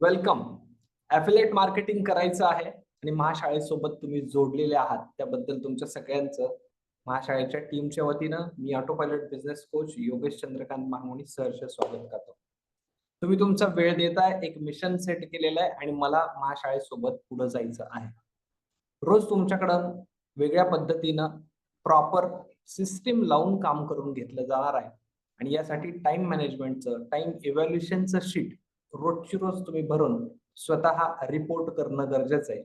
Welcome ऍफिलेट marketing करायचं आहे आणि महाशाळेसोबत तुम्ही जोडलेले आहात. त्याबद्दल तुमच्या सगळ्यांचं महाशाळेच्या टीमच्या वतीनं मी auto pilot business coach Yogesh Chandrakant Manwani सहर्ष स्वागत करतो. तुम्ही तुमचा वेळ देताय एक मिशन सेट केलेलं आहे आणि मला महाशाळेसोबत पुढे जायचं आहे. रोज तुमच्याकडं वेगळ्या पद्धतीनं प्रॉपर सिस्टीम लावून काम करून घेतलं जाणार आहे. आणि यासाठी टाइम मॅनेजमेंटचं टाइम इव्हॅल्युएशनचं शीट रोजची रोज तुम्ही भरून स्वतः रिपोर्ट करणं गरजेचं आहे.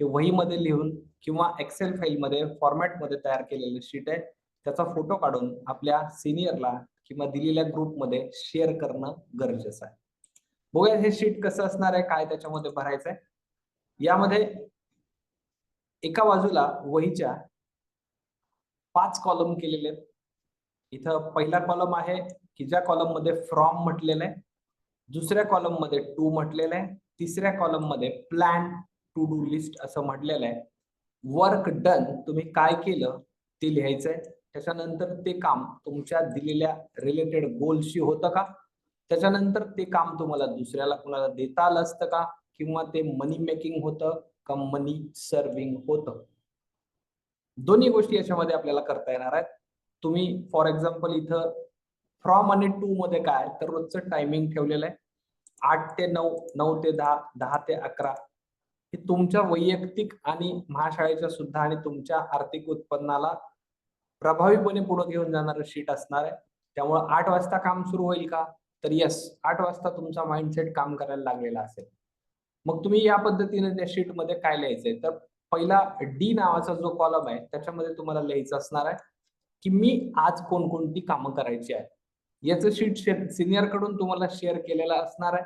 हे वहीमध्ये लिहून किंवा एक्सेल फाईलमध्ये फॉर्मॅटमध्ये तयार केलेली शीट आहे. त्याचा फोटो काढून आपल्या सिनियरला किंवा दिलेल्या ग्रुपमध्ये शेअर करणं गरजेचं आहे. बघूया हे शीट कसं असणार आहे काय त्याच्यामध्ये भरायचं आहे. यामध्ये एका बाजूला वहीच्या पाच कॉलम केलेले आहेत. इथं पहिला कॉलम आहे की ज्या कॉलममध्ये फ्रॉम म्हटलेलं आहे दुसऱ्या कॉलममध्ये टू म्हटलेलं आहे. तिसऱ्या कॉलममध्ये प्लॅन टू डू लिस्ट असं म्हटलेलं आहे. वर्क डन तुम्ही काय केलं ते लिहायचंय त्याच्यानंतर ते काम तुमच्या दिलेल्या रिलेटेड गोलशी होतं का? त्याच्यानंतर ते काम तुम्हाला दुसऱ्याला कुणाला देता आलं असतं का? किंवा ते मनी मेकिंग होतं का मनी सर्विंग होतं? दोन्ही गोष्टी याच्यामध्ये आपल्याला करता येणार आहेत. तुम्ही फॉर एक्झाम्पल इथं फ्रॉम आणि टू मध्ये काय तर रोजचं टायमिंग ठेवलेलं आहे. आठ ते नऊ नऊ ते दहा दहा ते अकरा हे तुमच्या वैयक्तिक आणि महाशाळेच्या सुद्धा आणि तुमच्या आर्थिक उत्पन्नाला प्रभावीपणे पुढे घेऊन जाणारं शीट असणार आहे. त्यामुळे आठ वाजता काम सुरू होईल का? तर यस आठ वाजता तुमचा माइंडसेट काम करायला लागलेला असेल. मग तुम्ही या पद्धतीने त्या शीटमध्ये काय लिहायचंय? तर पहिला डी नावाचा जो कॉलम आहे त्याच्यामध्ये तुम्हाला लिहायचं असणार आहे की मी आज कोणकोणती कामं करायची आहे. याचं शीट सिनियरकडून तुम्हाला शेअर केलेलं असणार आहे.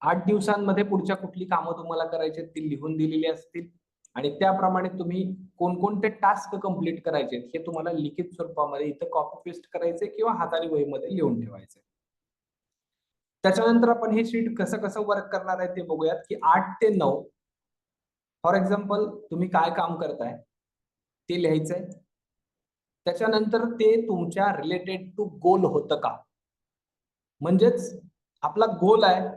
आठ दिवसांमध्ये पुढच्या कुठली कामं तुम्हाला करायची ती लिहून दिलेली असतील. आणि त्याप्रमाणे तुम्ही कोणकोणते टास्क कंप्लीट करायचे हे तुम्हाला लिखित स्वरूपामध्ये इथं कॉपी पेस्ट करायचे किंवा हाताने वहीमध्ये लिहून ठेवायचे त्याच्यानंतर आपण हे शीट कसं कसं वर्क करणार आहे ते बघूयात की आठ ते नऊ. फॉर एक्झाम्पल तुम्ही काय काम करताय? ते लिहायचंय. त्याच्यानंतर ते तुमच्या रिलेटेड टू गोल होतं का? म्हणजेच आपला गोल आहे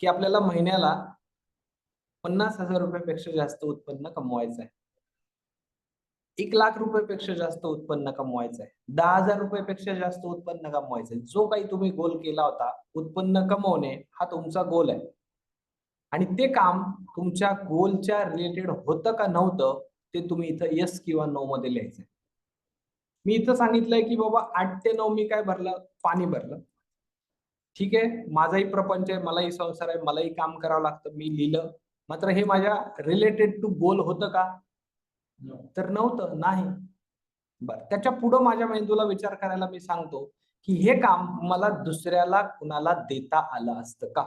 की आपल्याला महिन्याला पन्नास हजार रुपयापेक्षा जास्त उत्पन्न कमवायचं आहे. एक लाख रुपयापेक्षा जास्त उत्पन्न कमवायचं आहे. दहा हजार रुपयापेक्षा जास्त उत्पन्न कमवायचं आहे. जो काही तुम्ही गोल केला होता उत्पन्न कमवणे हा तुमचा गोल आहे. आणि ते काम तुमच्या गोलच्या रिलेटेड होतं का नव्हतं ते तुम्ही इथं यस किंवा नो मध्ये लिहायचंय मी इथं सांगितलंय की बाबा आठ ते नऊ मी काय भरलं? पाणी भरलं. ठीक आहे? माझाही प्रपंच आहे मलाही संसार आहे मलाही काम करावं लागतं मी लिहिलं. मात्र हे माझ्या रिलेटेड टू गोल होतं का? तर नव्हतं नाही. बर त्याच्या पुढं माझ्या मेंदूला विचार करायला मी सांगतो की हे काम मला दुसऱ्याला कुणाला देता आलं असतं का?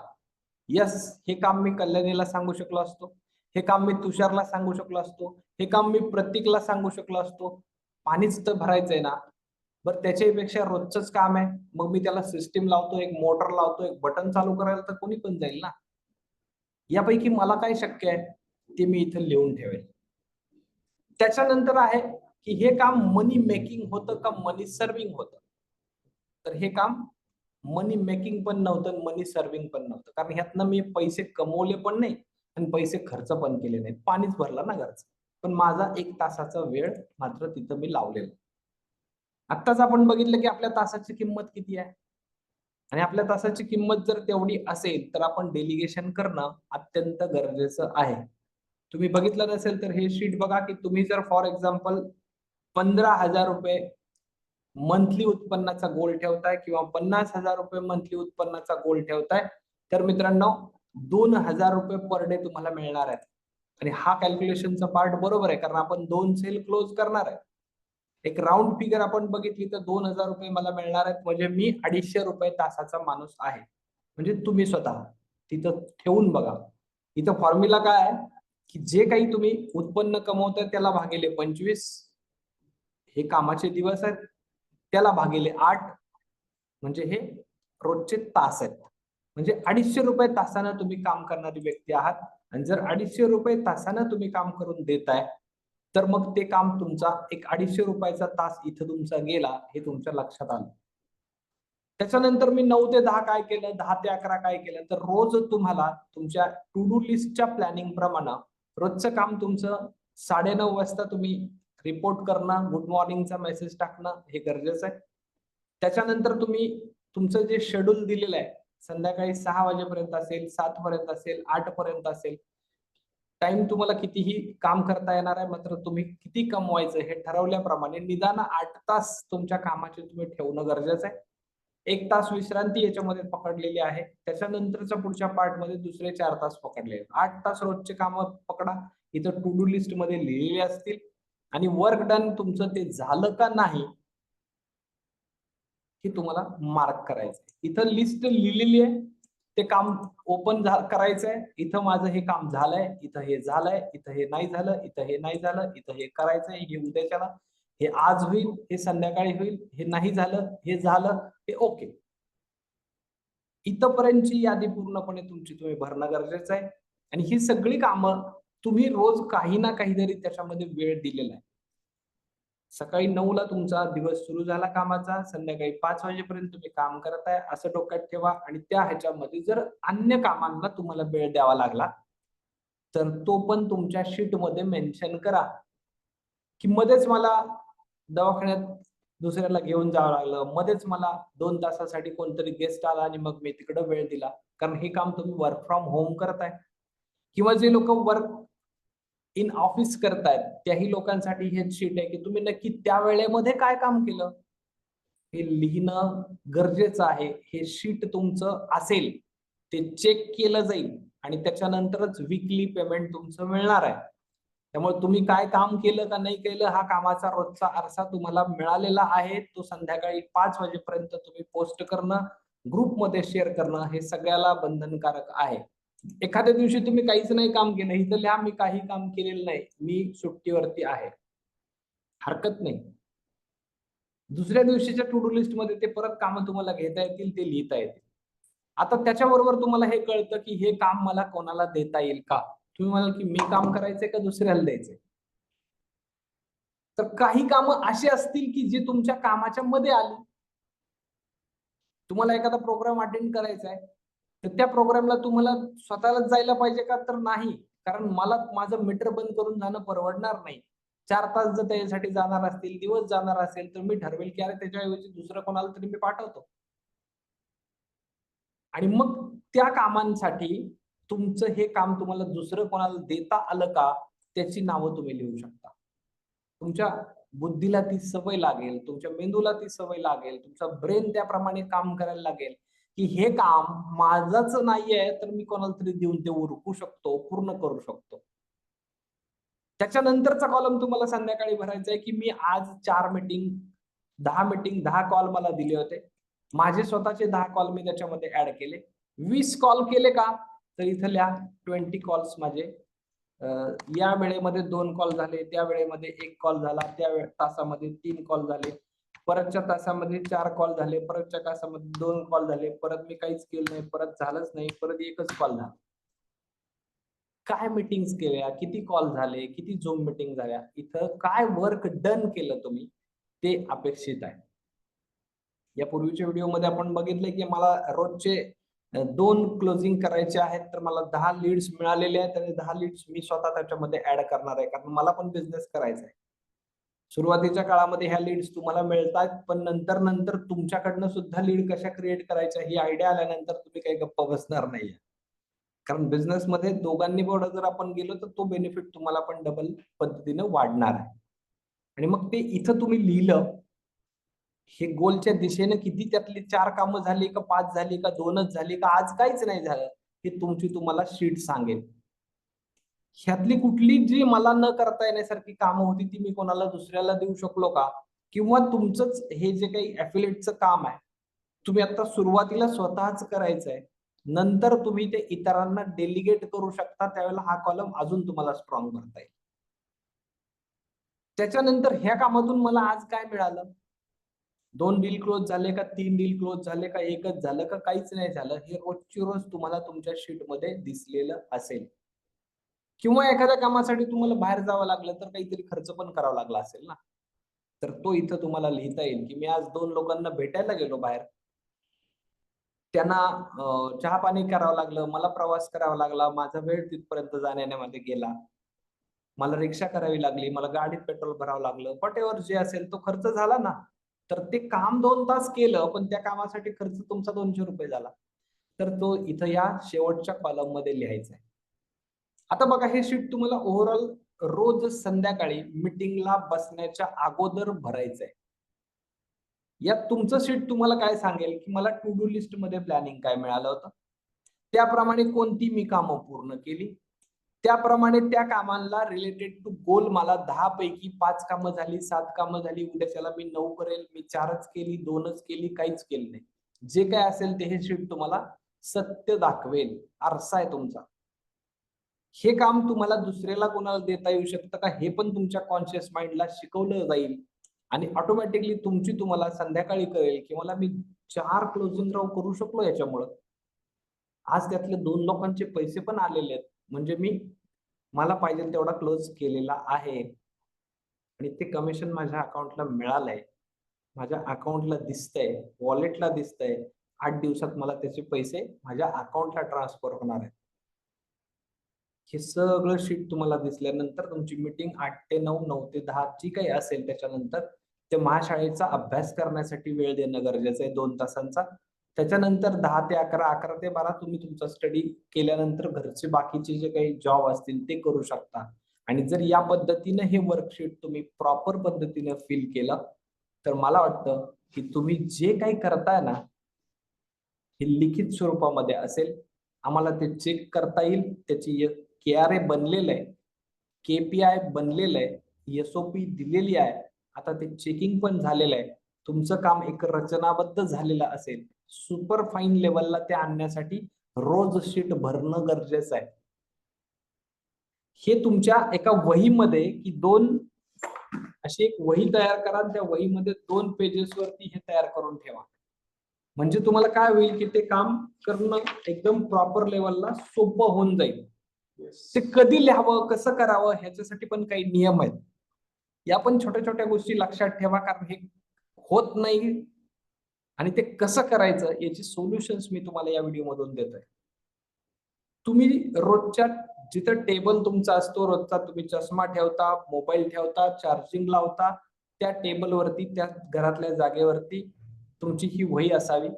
यस हे काम मी कल्याणीला सांगू शकलो असतो. हे काम मी तुषारला सांगू शकलो असतो. हे काम मी प्रतीकला सांगू शकलो असतो. पाणीच तर भरायचंय ना. बरं त्याच्यापेक्षा रोजच काम आहे. मग मी त्याला सिस्टीम लावतो एक मोटर लावतो एक बटन चालू करायला तर कोणी पण जाईल ना. यापैकी मला काय शक्य आहे? ते मी इथं लिहून ठेवेल. त्याच्यानंतर आहे की हे काम मनी मेकिंग होतं का मनी सर्विंग होतं? तर हे काम मनी मेकिंग पण नव्हतं मनी सर्विंग पण नव्हतं. कारण ह्यातनं मी पैसे कमवले पण नाही आणि पैसे खर्च पण केले नाही पाणीच भरलं ना घरचं. पण माझा एक तासाचा वेळ मात्र तिथं मी लावलेला. आत्ताच आपण बघितलं की आपल्या तासाची किंमत किती आहे? आणि आपल्या तासाची किंमत जर तेवढी असेल तर आपण डेलिगेशन करणं अत्यंत गरजेचं आहे. तुम्ही बघितलं नसेल तर हे शीट बघा की तुम्ही जर फॉर एक्झाम्पल पंधरा हजार रुपये मंथली उत्पन्नाचा गोल ठेवताय किंवा पन्नास हजार रुपये मंथली उत्पन्नाचा गोल ठेवताय तर मित्रांनो दोन हजार रुपये पर डे तुम्हाला मिळणार आहेत. आणि हा कॅल्क्युलेशनचा पार्ट बरोबर आहे कारण आपण दोन सेल क्लोज करणार आहे. एक राऊंड फिगर आपण बघितली तर दोन हजार रुपये मला मिळणार आहेत म्हणजे मी अडीचशे रुपये तासाचा माणूस आहे. म्हणजे तुम्ही स्वतः तिथं ठेवून बघा. इथं फॉर्म्युला काय आहे? की जे काही तुम्ही उत्पन्न कमवताय त्याला भागिले पंचवीस. हे कामाचे दिवस आहेत त्याला भागिले आठ. म्हणजे हे रोजचे तास आहेत. म्हणजे अडीचशे रुपये तासानं तुम्ही काम करणारी व्यक्ती आहात. आणि जर अडीचशे रुपये तासानं तुम्ही काम करून देताय तर मग ते काम तुमचा एक अडीचशे रुपयाचा तास इथं तुमचा गेला हे तुमच्या लक्षात आलं. त्याच्यानंतर मी नऊ ते दहा काय केलं दहा ते अकरा काय केलं तर रोज तुम्हाला तुमच्या टू डू लिस्टच्या प्लॅनिंग प्रमाणे रोजचं काम तुमचं साडेनऊ वाजता तुम्ही रिपोर्ट करणं गुड मॉर्निंगचा मेसेज टाकणं हे गरजेचं आहे. त्याच्यानंतर तुम्ही तुमचं जे शेड्यूल दिलेलं आहे संध्याकाळी सहा वाजेपर्यंत असेल सात पर्यंत असेल आठ पर्यंत असेल. टाइम तुम्हाला कितीही काम करता येणार आहे मात्र तुम्ही किती कमवायचं हे ठरवल्याप्रमाणे निदान आठ तास तुमच्या कामाचे तुम्ही ठेवणं गरजेचं आहे. एक तास विश्रांती याच्यामध्ये पकडलेली आहे. त्याच्यानंतरच्या पुढच्या पार्टमध्ये दुसरे चार तास पकडले. आठ तास रोजचे काम पकडा. इथं टू डू लिस्टमध्ये लिहिलेले असतील. आणि वर्क डन तुमचं ते झालं का नाही हे तुम्हाला मार्क करायचं इथं लिस्ट लिहिलेली आहे. ते काम ओपन करायचं आहे इथं माझं हे काम झालंय. इथं हे झालंय. इथं हे नाही झालं. इथं हे नाही झालं. इथं हे करायचंय. हे उद्याच्याला. हे आज होईल. हे संध्याकाळी होईल. हे नाही झालं. हे झालं. हे ओके इथपर्यंतची यादी पूर्णपणे तुमची तुम्ही भरणं गरजेचं आहे. आणि ही सगळी कामं तुम्ही रोज काही ना काहीतरी त्याच्यामध्ये वेळ दिलेला आहे. सकाळी नऊ ला तुमचा दिवस सुरू झाला कामाचा संध्याकाळी पाच वाजेपर्यंत तुम्ही काम करताय असं डोक्यात ठेवा आणि त्या ह्याच्यामध्ये जर अन्य कामांना तुम्हाला वेळ द्यावा लागला तर तो पण तुमच्या शीटमध्ये मेन्शन करा. की मध्येच मला दवाखान्यात दुसऱ्याला घेऊन जावं लागलं मध्येच मला दोन तासासाठी कोणतरी गेस्ट आला आणि मग मी तिकडे वेळ दिला. कारण हे काम तुम्ही वर्क फ्रॉम होम करताय. किंवा जे लोक वर्क इन ऑफिस करतायत त्याही लोकांसाठी हे शीट आहे की तुम्ही नक्की त्या वेळेमध्ये काय काम केलं? हे लिहिणं गरजेचं आहे. हे शीट तुमचं असेल ते चेक केलं जाईल आणि त्याच्यानंतरच विकली पेमेंट तुमचं मिळणार आहे. त्यामुळे तुम्ही काय काम केलं का नाही केलं हा कामाचा रोजचा आरसा तुम्हाला मिळालेला आहे. तो संध्याकाळी पाच वाजेपर्यंत तुम्ही पोस्ट करणं ग्रुपमध्ये शेअर करणं हे सगळ्याला बंधनकारक आहे. एखाद्या दिवशी तुम्ही काहीच नाही काम केलं इथं लिहा मी काही काम केलेलं नाही मी सुट्टीवरती आहे. हरकत नाही. दुसऱ्या दिवशीच्या टू डू लिस्टमध्ये ते परत काम तुम्हाला घेता येतील ते लिहिता येतील. आता त्याच्याबरोबर तुम्हाला हे कळतं की हे काम मला कोणाला देता येईल का? तुम्ही म्हणाल की मी काम करायचंय का दुसऱ्याला द्यायचंय? तर काही कामं अशी असतील की जी तुमच्या कामाच्या मध्ये आली. तुम्हाला एखादा प्रोग्राम अटेंड करायचा आहे तर त्या प्रोग्रामला तुम्हाला स्वतःलाच जायला पाहिजे का? तर नाही. कारण मला माझं मीटर बंद करून जाणं परवडणार नाही. चार तास जर त्याच्यासाठी जाणार असतील दिवस जाणार असेल तर मी ठरवेल की अरे त्याच्याऐवजी दुसरं कोणाला तरी मी पाठवतो. आणि मग त्या कामांसाठी तुमचं हे काम तुम्हाला दुसरं कोणाला देता आलं का? त्याची नावं तुम्ही लिहू शकता. तुमच्या बुद्धीला ती सवय लागेल तुमच्या मेंदूला ती सवय लागेल तुमचा ब्रेन त्याप्रमाणे काम करायला लागेल. की हे काम माझंच नाहीये तर मी कोणाला तरी देऊन ते उरकू शकतो पूर्ण करू शकतो. त्याच्यानंतरचा कॉलम तुम्हाला संध्याकाळी भरायचा आहे की मी आज चार मीटिंग दहा मीटिंग दहा कॉल मला दिले होते. माझे स्वतःचे दहा कॉल मी त्याच्यामध्ये ऍड केले. वीस कॉल केले का? तर इथल्या ट्वेंटी कॉल्स माझे. या वेळेमध्ये दोन कॉल झाले त्या वेळेमध्ये एक कॉल झाला त्या तासामध्ये तीन कॉल झाले. परतच्या तासामध्ये चार कॉल झाले परतच्या तासामध्ये दोन कॉल झाले परत मी काहीच केलं नाही परत झालंच नाही परत एकच कॉल झाला. काय मीटिंग केल्या? किती कॉल झाले? किती झूम मीटिंग झाल्या? इथं काय वर्क डन केलं तुम्ही? ते अपेक्षित आहे. या पूर्वीच्या व्हिडिओमध्ये आपण बघितले की मला रोजचे दोन क्लोजिंग करायचे आहेत तर मला दहा लीड्स मिळालेले आहेत आणि दहा लीड्स मी स्वतः त्याच्यामध्ये ऍड करणार आहे. कारण मला पण बिझनेस करायचा आहे सुरुवातीच्या काळामध्ये ह्या लीड्स तुम्हाला मिळतात पण नंतर नंतर तुमच्याकडनं सुद्धा लीड कशा क्रिएट करायच्या ही आयडिया आल्यानंतर तुम्ही काही गप्पा बसणार नाहीये. कारण बिझनेसमध्ये दोघांनी बोर्ड जर आपण गेलो तर तो बेनिफिट तुम्हाला पण डबल पद्धतीने वाढणार आहे. आणि मग ते इथं तुम्ही लिहिलं हे गोलच्या दिशेने किती त्यातली चार कामं झाली का पाच झाली का दोनच झाली का आज काहीच नाही झालं हे तुमची तुम्हाला शीट सांगेल. ह्यातली कुठली जी मला न करता येण्यासारखी कामं होती ती मी कोणाला दुसऱ्याला देऊ शकलो का? किंवा तुमचंच हे जे काही ऍफिलेटचं काम आहे तुम्ही आता सुरुवातीला स्वतःच करायचं आहे नंतर तुम्ही ते इतरांना डेलिगेट करू शकता त्यावेळेला हा कॉलम अजून तुम्हाला स्ट्रॉंग करता येईल. त्याच्यानंतर ह्या कामातून मला आज काय मिळालं? दोन डील क्लोज झाले का? तीन डील क्लोज झाले का? एकच झालं का? काहीच नाही झालं. हे रोजची रोज तुम्हाला तुमच्या शीटमध्ये दिसलेलं असेल. किंवा एखाद्या कामासाठी तुम्हाला बाहेर जावं लागलं तर काहीतरी खर्च पण करावा लागला असेल ना? तर तो इथं तुम्हाला लिहिता येईल की मी आज दोन लोकांना भेटायला गेलो बाहेर. त्यांना चहा पाणी करावं लागलं मला प्रवास करावा लागला माझा वेळ तिथपर्यंत जाण्यामध्ये गेला. मला रिक्षा करावी लागली मला गाडीत पेट्रोल भरावं लागलं. वॉट जे असेल तो खर्च झाला ना तर ते काम दोन तास केलं पण त्या कामासाठी खर्च तुमचा दोनशे रुपये झाला. तर तो इथं या शेवटच्या कॉलममध्ये लिहायचा आहे. आता बघा हे शीट तुम्हाला ओव्हरऑल रोज संध्याकाळी मिटिंगला बसण्याच्या अगोदर भरायचं आहे यात तुमचं शीट तुम्हाला काय सांगेल? की मला टू डू लिस्टमध्ये प्लॅनिंग काय मिळालं होतं? त्याप्रमाणे कोणती मी कामं पूर्ण केली? त्याप्रमाणे त्या कामांना रिलेटेड टू गोल मला दहा पैकी पाच कामं झाली सात कामं झाली उद्याच्याला मी नऊ करेल मी चारच केली दोनच केली काहीच केली नाही. जे काय असेल ते हे शीट तुम्हाला सत्य दाखवेल. आरसा आहे तुमचा. हे काम तुम्हाला दुसऱ्याला कोणाला देता येऊ शकतं का? हे पण तुमच्या कॉन्शियस माइंडला शिकवलं जाईल. आणि ऑटोमॅटिकली तुमची तुम्हाला संध्याकाळी कळेल की मला मी चार क्लोजिंग राऊंड करू शकलो याच्यामुळं. आज त्यातले दोन लोकांचे पैसे पण आलेले आहेत. म्हणजे मी मला पाहिजे तेवढा क्लोज केलेला आहे. आणि ते कमिशन माझ्या अकाउंटला मिळालंय. माझ्या अकाउंटला दिसतंय. वॉलेटला दिसतंय. आठ दिवसात मला त्याचे पैसे माझ्या अकाउंटला ट्रान्सफर होणार आहेत. हे सगळं शीट तुम्हाला दिसल्यानंतर तुमची मीटिंग आठ ते नऊ नऊ ते दहा जी काही असेल त्याच्यानंतर ते महाशाळेचा अभ्यास करण्यासाठी वेळ देणं गरजेचं आहे दोन तासांचा. त्याच्यानंतर दहा ते अकरा अकरा ते बारा तुम्ही तुमचा स्टडी केल्यानंतर घरचे बाकीचे जे काही जॉब असतील ते करू शकता. आणि जर या पद्धतीने हे वर्कशीट तुम्ही प्रॉपर पद्धतीने फिल केलं तर मला वाटतं की तुम्ही जे काही करताय ना हे लिखित स्वरूपामध्ये असेल. आम्हाला ते चेक करता येईल त्याची के आर ए बनलेलं आहे केपीआय बनलेलं आहे एसओपी दिलेली आहे. आता ते चेकिंग पण झालेलं आहे. तुमचं काम एक रचनाबद्ध झालेलं असेल. सुपर फाईन लेवलला ते आणण्यासाठी रोज शीट भरणं गरजेचं आहे. हे तुमच्या एका वहीमध्ये की दोन अशी एक वही तयार करा त्या वहीमध्ये दोन पेजेस वरती हे तयार करून ठेवा. म्हणजे तुम्हाला काय होईल की ते काम करणं एकदम प्रॉपर लेवलला सोपं होऊन जाईल. ते कधी लिहावं कसं करावं ह्याच्यासाठी पण काही नियम आहेत. या पण छोट्या छोट्या गोष्टी लक्षात ठेवा कारण हे होत नाही. आणि ते कसं करायचं याची सोल्युशन्स मी तुम्हाला या व्हिडिओ मधून देतोय. तुम्ही रोजच्या जिथं टेबल तुमचा असतो रोजचा तुम्ही चष्मा ठेवता मोबाईल ठेवता चार्जिंग लावता त्या टेबलवरती त्या घरातल्या जागेवरती तुमची ही वही असावी.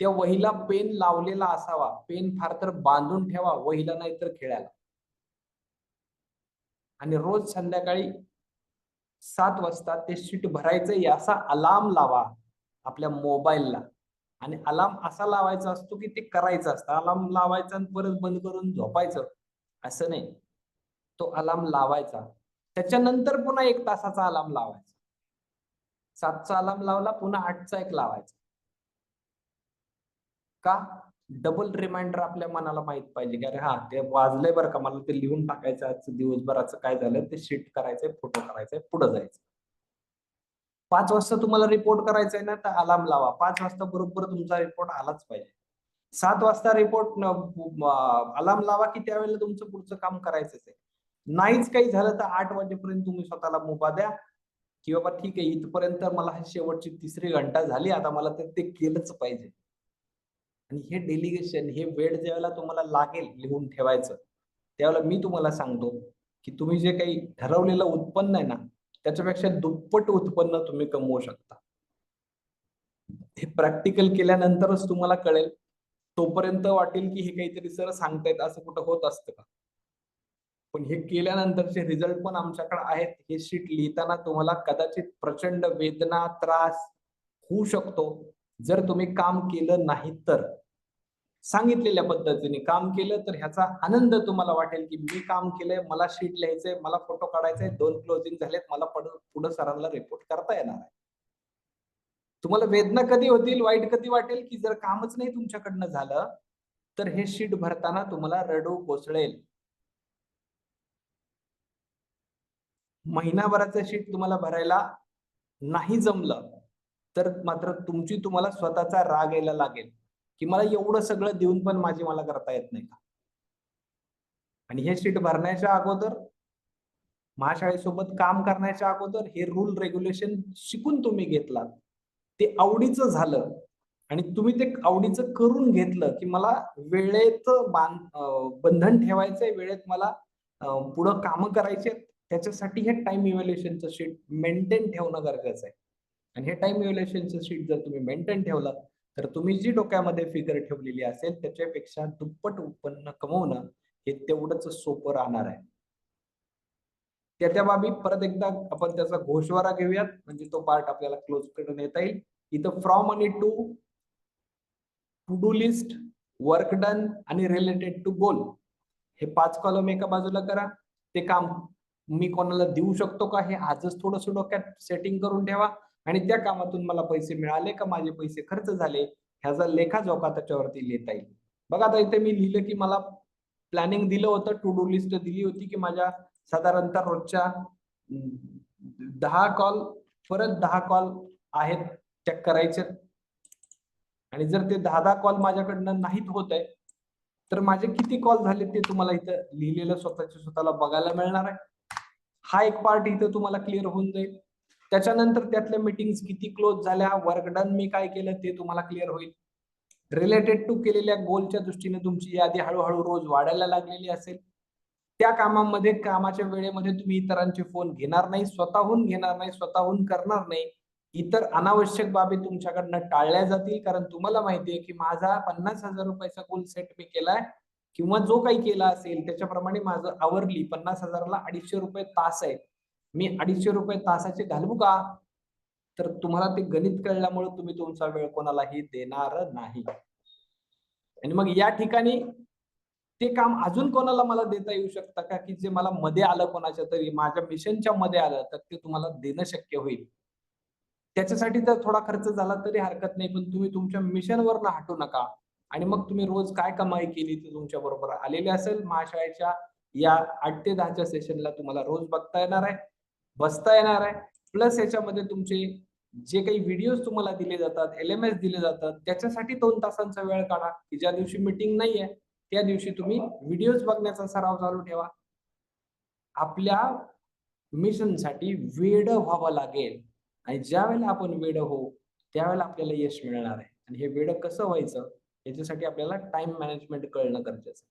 त्या वहीला पेन लावलेला असावा. पेन फार तर बांधून ठेवा वहीला नाही तर खेळायला. आणि रोज संध्याकाळी सात वाजता ते शीट भरायचं याचा अलार्म लावा आपल्या मोबाईलला आणि अलार्म असा लावायचा असतो की ते करायचं असतं. अलार्म लावायचा आणि परत बंद करून झोपायचं. असं नाही. तो अलार्म लावायचा. त्याच्यानंतर पुन्हा एक तासाचा अलार्म लावायचा. सातचा अलार्म लावला पुन्हा आठचा एक लावायचा. का? डबल रिमाइंडर आपल्या मनाला माहीत पाहिजे की अरे हा ते वाजलंय बरं का मला ते लिहून टाकायचं आज दिवसभराचं काय झालं ते शीट करायचंय फोटो करायचंय पुढे जायचं. पाच वाजता तुम्हाला रिपोर्ट करायचा आहे ना तर अलार्म लावा. पाच वाजता बरोबर तुमचा रिपोर्ट आलाच पाहिजे. सात वाजता रिपोर्ट अलार्म लावा की त्यावेळेला तुमचं पुढचं काम करायचंच आहे. नाहीच काही झालं तर आठ वाजेपर्यंत तुम्ही स्वतःला मुभा द्या. की बाबा ठीक आहे इथपर्यंत मला शेवटची तिसरी घंटा झाली आता मला तर ते केलंच पाहिजे. आणि हे डेलिगेशन हे वेळ ज्यावेळेला तुम्हाला लागेल लिहून ठेवायचं त्यावेळेला मी तुम्हाला सांगतो की तुम्ही जे काही ठरवलेलं उत्पन्न आहे ना त्याच्यापेक्षा दुप्पट उत्पन्न तुम्ही कमवू शकता. हे प्रॅक्टिकल केल्यानंतरच तुम्हाला कळेल तोपर्यंत वाटेल की हे काहीतरी सर सांगतायत असं कुठं होत असतं का? पण हे केल्यानंतरचे रिझल्ट पण आमच्याकडे आहेत. हे शीट लिहिताना तुम्हाला कदाचित प्रचंड वेदना त्रास होऊ शकतो. जर तुम्ही काम केलं नाही तर सांगितलेल्या पद्धतीने काम केलं तर ह्याचा आनंद तुम्हाला वाटेल की मी काम केलंय मला शीट लिहायचंय मला फोटो काढायचे दोन क्लोजिंग झालेत मला पुढे सरांना रिपोर्ट करता येणार आहे. तुम्हाला वेदना कधी होतील वाईट कधी वाटेल की जर कामच नाही तुमच्याकडनं झालं तर हे शीट भरताना तुम्हाला रडू कोसळेल. महिनाभराचं शीट तुम्हाला भरायला नाही जमलं तर मात्र तुमची तुम्हाला स्वतःचा राग यायला लागेल की मला एवढं सगळं देऊन पण माझी मला करता येत नाही का आणि हे शीट भरण्याच्या अगोदर महाशाळेसोबत काम करण्याच्या अगोदर हे रूल रेग्युलेशन शिकून तुम्ही घेतलात ते आवडीचं झालं आणि तुम्ही ते आवडीचं करून घेतलं की मला वेळेत बांध बंधन ठेवायचंय वेळेत मला पुढं कामं करायची आहेत. त्याच्यासाठी हे टाइम इव्हॅल्युएशनचं शीट मेंटेन ठेवणं गरजेचं आहे आणि हे टाइम इव्हॅल्युएशनचं शीट जर तुम्ही मेंटेन ठेवलं तर तुम्ही जी डोक्यामध्ये फिगर ठेवलेली असेल त्याच्यापेक्षा दुप्पट उत्पन्न कमवणं हे तेवढंच सोपं राहणार आहे. त्या त्या बाबी परत एकदा आपण त्याचा घोषवारा घेऊयात म्हणजे तो पार्ट आपल्याला क्लोज करून येता येईल. इथं फ्रॉम आणि to to do list work done आणि रिलेटेड टू गोल हे पाच कॉलम एका बाजूला करा. ते काम मी कोणाला देऊ शकतो का हे आजच थोडस डोक्यात सेटिंग करून ठेवा. आणि त्या कामातून मला पैसे मिळाले का माझे पैसे खर्च झाले ह्याचा लेखाजोखा त्याच्यावरती लिहिता येईल. बघा आता इथे मी लिहिलं की मला प्लॅनिंग दिलं होतं टू डू लिस्ट दिली होती की माझ्या साधारणतः रोजच्या दहा कॉल परत दहा कॉल आहेत चेक करायचे. आणि जर ते दहा दहा कॉल माझ्याकडनं नाहीत होत आहे तर माझे किती कॉल झाले ते तुम्हाला इथं लिहिलेलं स्वतःच्या स्वतःला बघायला मिळणार आहे. हा एक पार्ट इथं तुम्हाला क्लिअर होऊन जाईल. त्याच्यानंतर त्यातल्या मीटिंग किती क्लोज झाल्या वर्क डन मी काय केलं ते तुम्हाला क्लिअर होईल. रिलेटेड टू केलेल्या गोलच्या दृष्टीने तुमची यादी हळूहळू रोज वाढायला लागलेली असेल. त्या कामामध्ये कामाच्या वेळेमध्ये तुम्ही इतरांचे फोन घेणार नाही स्वतःहून घेणार नाही स्वतःहून करणार नाही. इतर अनावश्यक बाबी तुमच्याकडनं टाळल्या जातील कारण तुम्हाला माहितीये की माझा पन्नास हजार रुपयाचा गोल सेट मी केलाय किंवा जो काही केला असेल त्याच्याप्रमाणे माझं आवरली पन्नास हजाराला अडीचशे रुपये तास आहे मी अडीचशे रुपये तासाचे घालवू का? तर तुम्हाला ते गणित कळल्यामुळे तुम्ही तुमचा वेळ कोणालाही देणार नाही. आणि मग या ठिकाणी ते काम अजून कोणाला मला देता येऊ शकतं का? की जे मला मध्ये आलं कोणाच्या तरी माझ्या मिशनच्या मध्ये आलं तर ते तुम्हाला देणं शक्य होईल. त्याच्यासाठी तर थोडा खर्च झाला तरी हरकत नाही पण तुम्ही तुमच्या मिशनवर हटू नका. आणि मग तुम्ही रोज काय कमाई केली ती तुमच्या बरोबर आलेली असेल? महाशाळेच्या या आठ ते दहाच्या सेशनला तुम्हाला रोज बघता येणार आहे. बसता येणार आहे. प्लस याच्यामध्ये तुमचे जे काही व्हिडिओज तुम्हाला दिले जातात एल एम एस दिले जातात त्याच्यासाठी दोन तासांचा वेळ काढा की ज्या दिवशी मीटिंग नाहीये त्या दिवशी तुम्ही व्हिडिओज बघण्याचा सराव चालू ठेवा. आपल्या मिशनसाठी वेड व्हावं लागेल. आणि ज्या वेळेला आपण वेड होऊ त्यावेळेला आपल्याला यश मिळणार आहे. आणि हे वेड कसं व्हायचं याच्यासाठी आपल्याला टाइम मॅनेजमेंट कळणं गरजेचं आहे.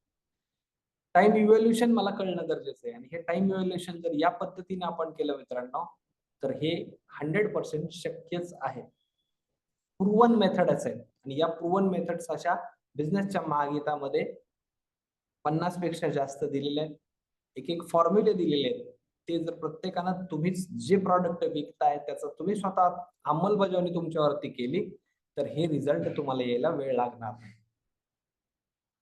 टाइम इव्हॅल्युएशन मला कळणं गरजेचं आहे. आणि हे टाइम इव्हॅल्युएशन जर या पद्धतीने आपण केलं मित्रांनो तर हे हंड्रेड पर्सेंट शक्यच आहे. प्रूवन मेथडच आहे. आणि या प्रूवन मेथड्स अशा बिझनेसच्या महागीतामध्ये पन्नासपेक्षा जास्त दिलेले आहेत. एक एक फॉर्म्युले दिलेले आहेत. ते जर प्रत्येकानं तुम्हीच जे प्रॉडक्ट विकताय त्याचा तुम्ही स्वतः अंमलबजावणी तुमच्यावरती केली तर हे रिझल्ट तुम्हाला यायला वेळ लागणार नाही.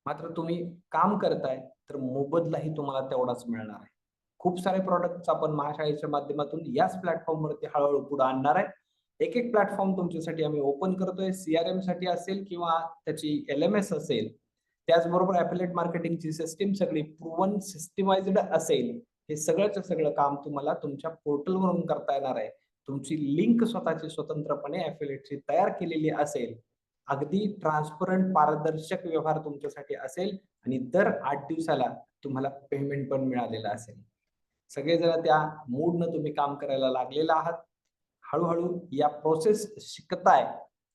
मात्र तुम्ही काम करताय तर मोबदलाही तुम्हाला तेवढाच मिळणार आहे. खूप सारे प्रॉडक्ट आपण महाशाळेच्या माध्यमातून याच प्लॅटफॉर्मवरती हळूहळू पुढे आणणार आहे. एक एक प्लॅटफॉर्म तुमच्यासाठी आम्ही ओपन करतोय. सीआरएमसाठी असेल किंवा त्याची एल एम एस असेल त्याचबरोबर ऍफिलेट मार्केटिंगची सिस्टीम सगळी प्रूवन सिस्टमाइज्ड असेल हे सगळंच सगळं काम तुम्हाला तुमच्या पोर्टलवरून करता येणार आहे. तुमची लिंक स्वतःची स्वतंत्रपणे ऍफिलेटची तयार केलेली असेल अगदी ट्रान्सपरंट पारदर्शक व्यवहार तुमच्यासाठी असेल आणि दर आठ दिवसाला तुम्हाला पेमेंट पण मिळालेला असेल. सगळेजण त्या मूडनं तुम्ही काम करायला लागलेला आहात. हळूहळू या प्रोसेस शिकताय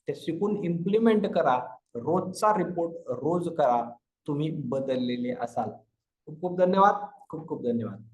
ते शिकून इम्प्लिमेंट करा रोजचा रिपोर्ट रोज करा तुम्ही बदललेले असाल. खूप खूप धन्यवाद. खूप खूप धन्यवाद.